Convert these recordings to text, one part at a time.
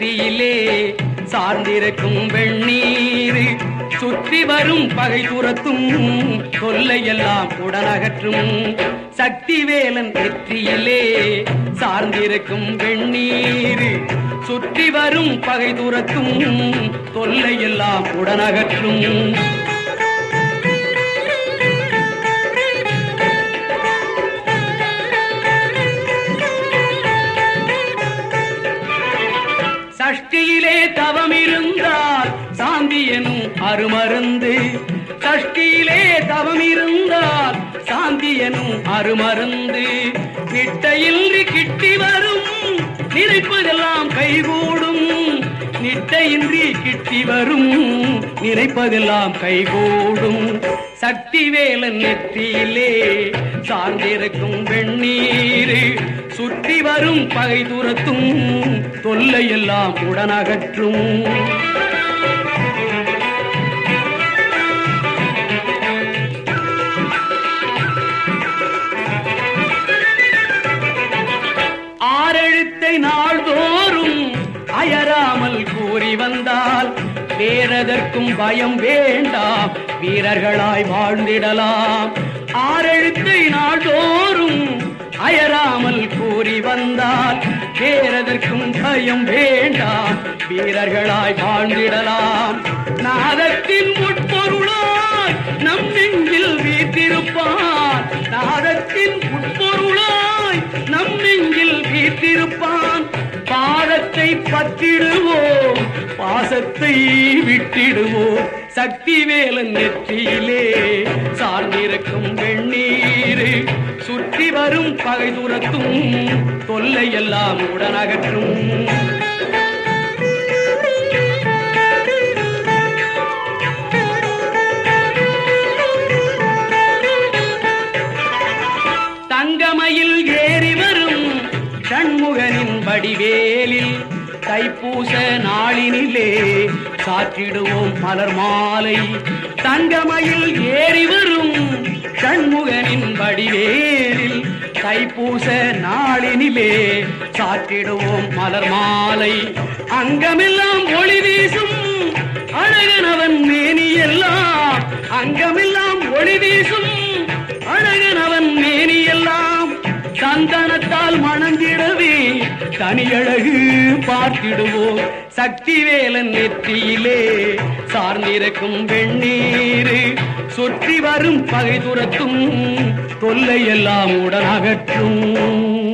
வேலன் நெற்றியிலே சார்ந்திருக்கும் வெண்ணீர் சுற்றி வரும் பகை துரத்தும் தொல்லையெல்லாம் உடனகற்றும். சக்திவேலன் நெற்றியிலே சார்ந்திருக்கும் வெண்ணீர் சுற்றி வரும் பகை துரத்தும் தொல்லையெல்லாம் உடனகற்றும். சஷ்டியிலே தவம் இருந்தால் சாந்தி எனும் அருமருந்து. சஷ்டியிலே தவம் இருந்தால் சாந்தி எனும் அருமருந்து. நிட்டையின்றி கிட்டி வரும். நினைப்பதெல்லாம் கைகூடும். நிட்டையின்றி கிட்டி வரும். நினைப்பதெல்லாம் கைகூடும். சக்தி வேலன் நெற்றியிலே சார்ந்திருக்கும் வெண்ணீரே சுற்றி வரும் பகை துரத்தும் தொல்லையெல்லாம் உடனகற்றும். ஆறெழுத்தை நாள்தோறும் அயராமல் கூறி வந்தால் வேறதற்கும் பயம் வேண்டாம் வீரர்களாய் வாழ்ந்திடலாம். ஆறெழுத்தை நாள்தோறும் அயராமல் கூறி வந்தால் வேறதற்கும் பயம் வேண்டாம். வீரர்களாய் வாழ்ந்திடலாம். நாதத்தின் உட்பொருளாய் நம் நெஞ்சில் வீற்றிருப்பான் நாதத்தின் உட்பொருளாய் நம் நெஞ்சில் வீற்றிருப்பான் பாதத்தை பத்திடுவோம். பாசத்தை விட்டிடுவோம். சக்தி வேலன் நெற்றியிலே சார்ந்திருக்கும் வெண்ணீர் சுற்றி வரும் பகை தூரத்தும் தொல்லை எல்லாம் உடனகற்றும். தங்கமயில் ஏறி வரும் சண்முகனின் வடிவேலில் தைப்பூச நாளினிலே சாற்றிடுவோம் மலர் மாலை. தங்கமயில் ஏறி வரும் சண்முகனின் வடிவேலில் தைப்பூச நாளினிலே சாற்றிடுவோம் மலர் மாலை. அங்கமெல்லாம் ஒளி வீசும் அழகனவன் மேனி எல்லாம். அங்கமெல்லாம் ஒளி வீசும் அழகனவன் மேனி எல்லாம். சந்தனத்தால் மணந்திடவே தனியழகு பார்த்திடுவோம். சக்திவேலன் நெற்றியிலே சார்ந்திருக்கும் வெண்ணீரு சுற்றி வரும் பகை துரத்தும் தொல்லையெல்லாம் உடனகற்றும்.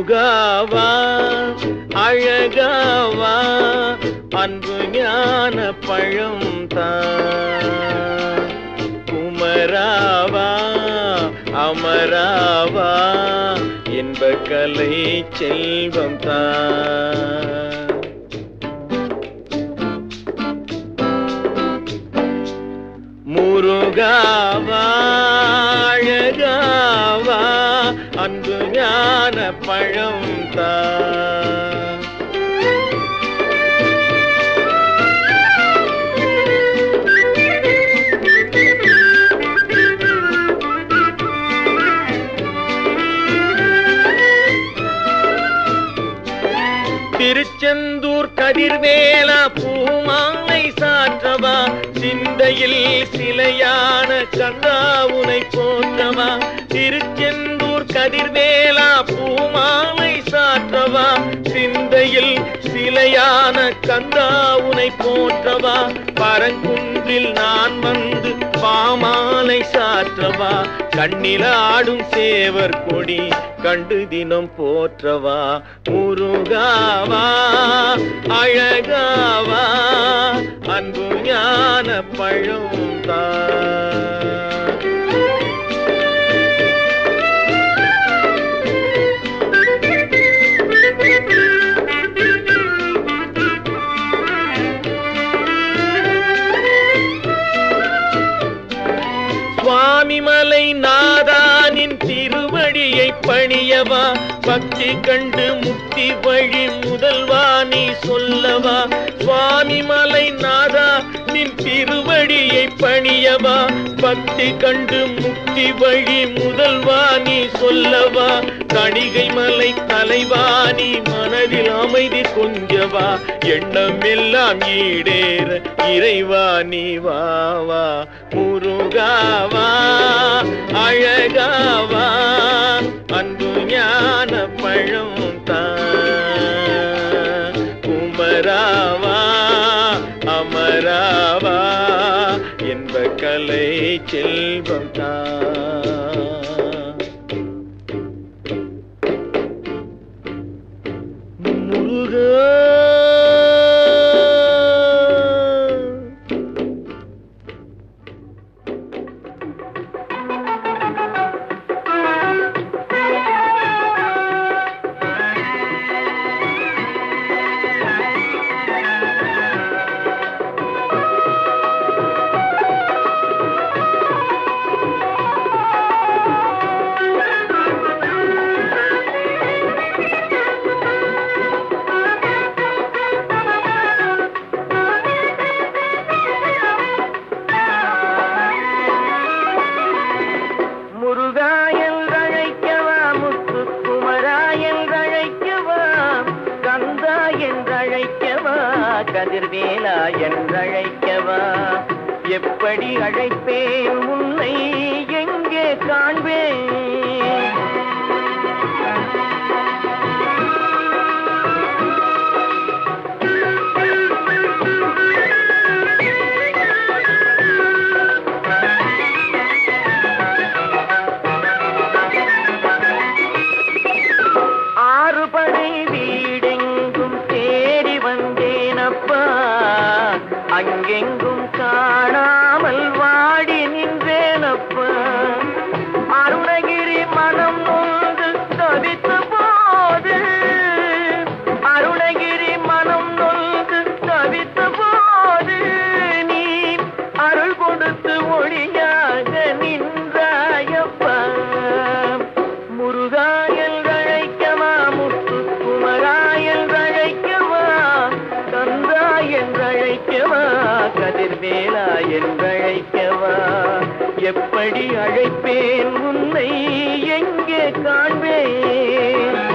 முகாவா அழகாவா அன்பு ஞான பழம் தான் குமராவா அமராவா இன்ப கலை செல்வம் தான் முருகாவா அன்பு பழம் தான் திருச்செந்தூர் கதிர்வேலா பூமாலை சாற்றவா? சிந்தையில் சிலையான கண்ணாவுனை போன்றவா திருச்செந்தூர் கதிர்வேலா பூமாலை சாற்றவா? சிந்தையில் சிலையான கந்தாவுனை போற்றவா? பரங்குன்றில் நான் வந்து பாமாலை சாற்றவா? கண்ணில் ஆடும் சேவர் கொடி கண்டு தினம் போற்றவா? முருகாவா அழகாவா? அன்பு ஞான பழம் தான் பக்தி கண்டு முக்தி வழி முதல்வா நீ சொல்லவா? சுவாமி மலை நாதா நின் திருவடியை பணியவா? பக்தி கண்டு முக்தி வழி முதல்வா நீ சொல்லவா? கணிகை மலை தலைவா நீ மனதில் அமைதி கொஞ்சவா? எண்ணம் எல்லாம் ஈடேற இறைவா நீ வாவா முருகாவா அழகாவா ஞான பழம் தான். குமராவா அமராவா என்ப கலை செல்வம் தான். வேலா என்றழைக்கவா எப்படி அழைப்பேன் உன்னை? கதிர்வேலா என்றழைக்கவா எப்படி அழைப்பேன்? உன்னை எங்கே காண்பேன்?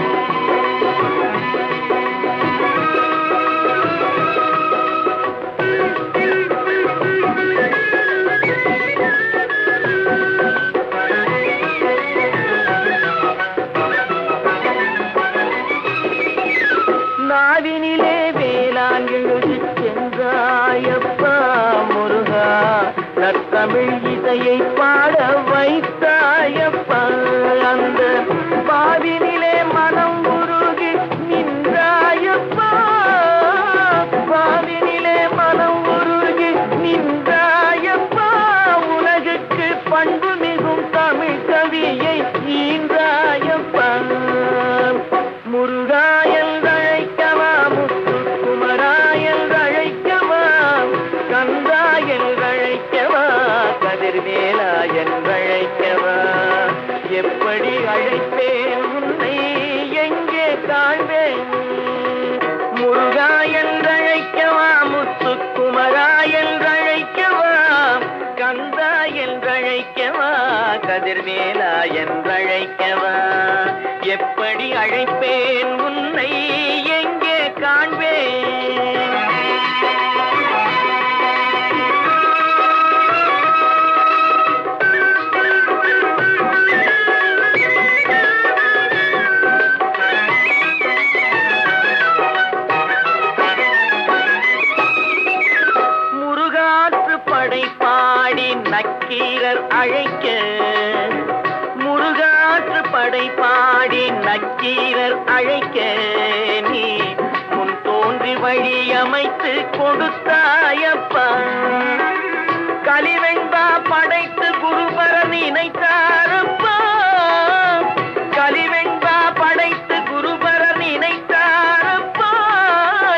காண்பேன் முருகா என்றழைக்கவா முத்துக்குமரா என்றழைக்கவா கந்தா என்றழைக்கவா கதிர்வேலா என்றழைக்கவா. எப்படி அழைப்பேன் உன்னை வழி அமைத்து கொடுத்தாயப்பா. கலிவெண்பா படைத்து குருபர நினைத்தாரப்பா. கலிவெண்பா படைத்து குருபர நினைத்தாரப்பா.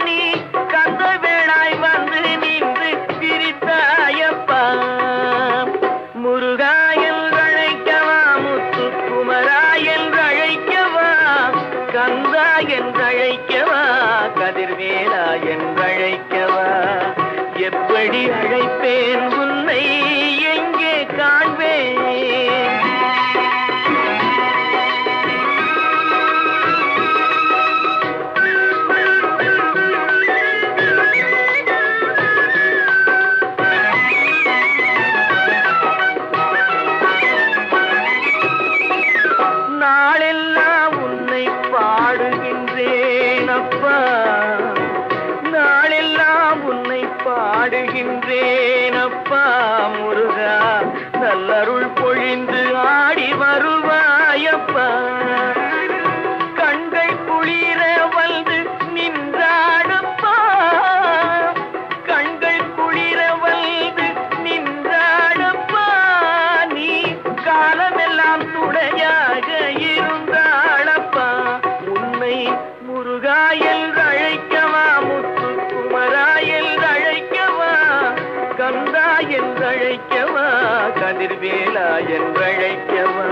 நீ கந்த வேளாய் வந்து நின்று பிரித்தாயப்பா முருகாயல் அழைக்கவா முத்து குமராயல் அழைக்கவா கந்தா என்றழைக்கவா எப்படி அழைப்பேன் அழைக்கவா? கதிர்வேலா என்றழைக்கவா?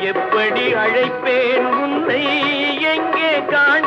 எப்படி அழைப்பேன் உன்னை? எங்கே காண